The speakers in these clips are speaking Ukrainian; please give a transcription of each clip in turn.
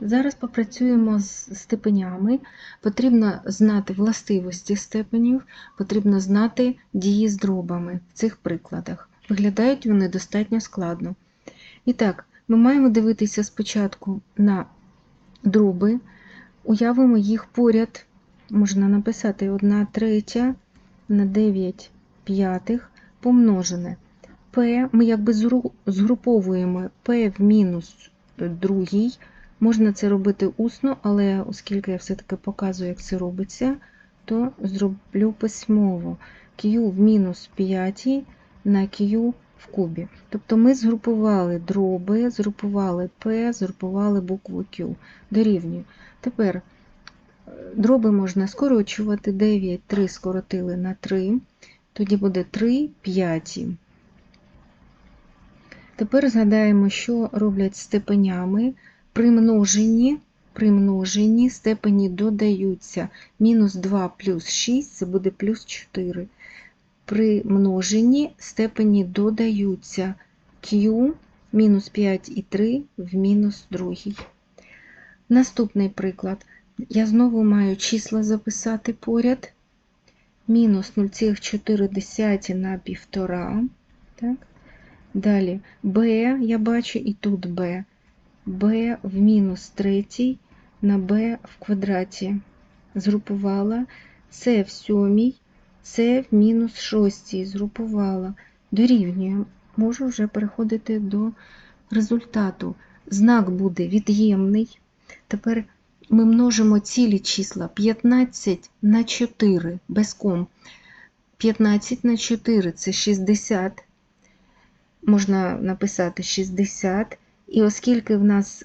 Зараз попрацюємо з степенями. Потрібно знати властивості степенів, потрібно знати дії з дробами в цих прикладах. Виглядають вони достатньо складно. І так, ми маємо дивитися спочатку на дроби, уявимо їх поряд. Можна написати 1 третя на 9 п'ятих помножене. P ми якби згруповуємо P в мінус другий. Можна це робити усно, але оскільки я все-таки показую, як це робиться, то зроблю письмово Q в мінус 5 на Q в кубі. Тобто ми згрупували дроби, згрупували P, згрупували букву Q. Дорівнює. Тепер е, дроби можна скорочувати. 9, 3 скоротили на 3. Тоді буде 3 п'яті. Тепер згадаємо, що роблять степенями. При множенні, при множенні степені додаються мінус 2 плюс 6, це буде плюс 4. При множенні степені додаються q мінус 5 і 3 в мінус 2. Наступний приклад. Я знову маю числа записати поряд. Мінус 0,4 на 1,5. Далі b, я бачу, і тут b. b в мінус 3 на b в квадраті. Згрупувала. С в сьомій, С в мінус 6 згрупувала. Дорівнює. Можу вже переходити до результату. Знак буде від'ємний. Тепер ми множимо цілі числа 15 на 4 без ком. 15 на 4 це 60. Можна написати 60. І оскільки в нас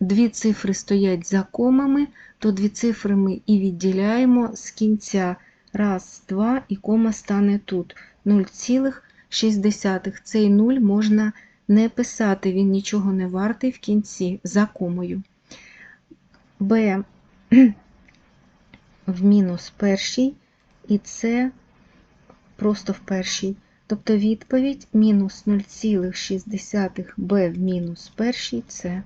дві цифри стоять за комами, то дві цифри ми і відділяємо з кінця. Раз, два, і кома стане тут. 0,6. Цей 0 можна не писати, він нічого не вартий в кінці за комою. b в мінус першій, і С просто в першій. Тобто відповідь мінус 0,6 b в мінус першій це.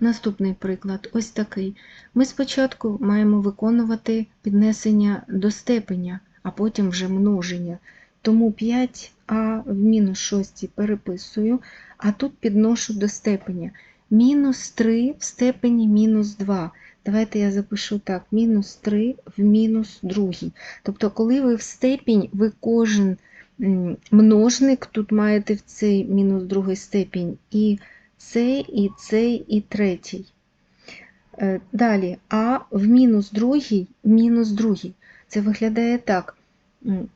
Наступний приклад ось такий. Ми спочатку маємо виконувати піднесення до степеня, а потім вже множення. Тому 5а в мінус 6 переписую, а тут підношу до степеня. Мінус 3 в степені мінус 2. Давайте я запишу так: мінус 3 в мінус 2. Тобто, коли ви в степінь, ви кожен множник, тут маєте в цей мінус другий степінь і цей, і цей, і третій. Е, Далі а в мінус другий, мінус другий. Це виглядає так.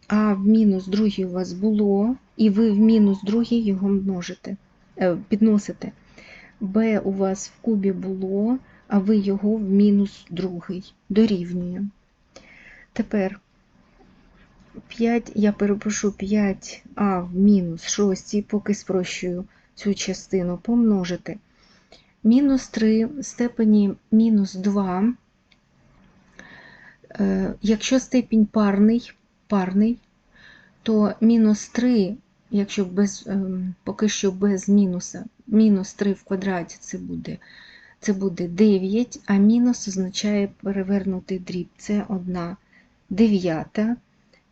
А в мінус другий у вас було, і ви в мінус другий його множите, е, підносите. Б у вас в кубі було, а ви його в мінус другий. Дорівнює. Тепер 5, я перепишу 5а в мінус 6, поки спрощую цю частину, помножити. Мінус 3 в степені мінус 2. Е, Якщо степінь парний, парний, то мінус 3, якщо без, ем, поки що без мінуса, мінус 3 в квадраті це буде, це буде 9, а мінус означає перевернутий дріб. Це 1 дев'ята.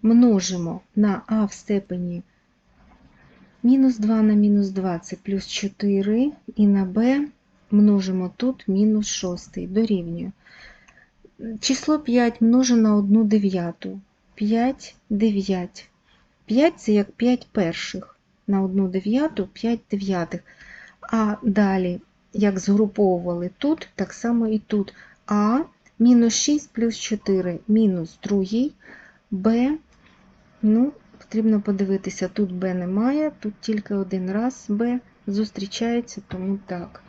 Множимо на а в степені мінус 2 на мінус 2 це плюс 4, і на b множимо тут мінус 6 дорівнює. Число 5 множу на 1 дев'яту. 5 9. 5 це як 5 перших. На 1 дев'яту 5 дев'ятих. А далі, як згруповували тут, так само і тут. А мінус 6 плюс 4 мінус 2. Б, ну, потрібно подивитися, тут Б немає, тут тільки один раз Б зустрічається, тому так.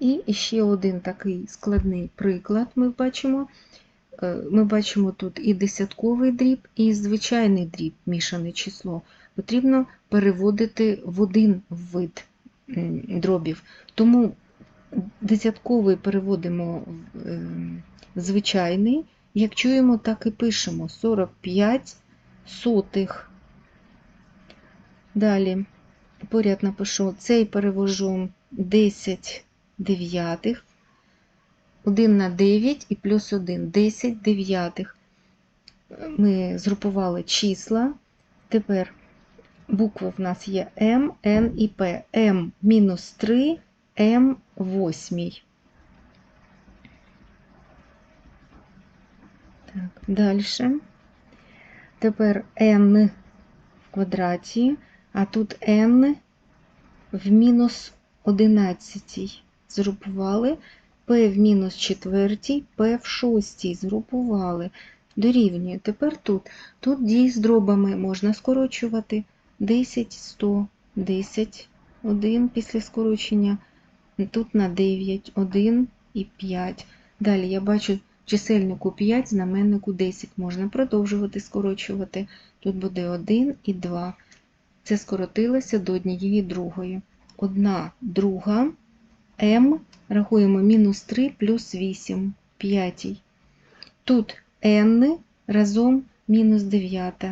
І ще один такий складний приклад ми бачимо. Е, Ми бачимо тут і десятковий дріб, і звичайний дріб, мішане число. Потрібно переводити в один вид дробів. Тому десятковий переводимо в е, звичайний. Як чуємо, так і пишемо 45 сотих. Далі поряд напишу цей перевожу 10 дев'ятих. 1 на 9 і плюс 1, 10 дев'ятих. Ми згрупували числа. Тепер буква в нас є М, Н і П. М мінус 3, М восьмій. Так, далі. Тепер n в квадраті, а тут n в мінус 11 згрупували, p в мінус четвертій, p в шостій згрупували. Дорівнює. Тепер тут. Тут дії з дробами можна скорочувати 10, 100, 10, 1 після скорочення. Тут на 9, 1 і 5. Далі я бачу чисельнику 5, знаменнику 10. Можна продовжувати скорочувати. Тут буде 1 і 2. Це скоротилося до однієї другої. Одна друга М рахуємо мінус 3 плюс 8, п'ятій. Тут N разом мінус 9.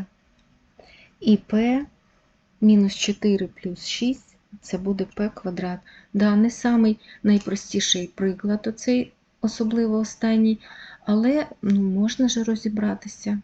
І P мінус 4 плюс 6 це буде P квадрат. Да, не самий найпростіший приклад, оцей, особливо останній, але ну, можна ж розібратися.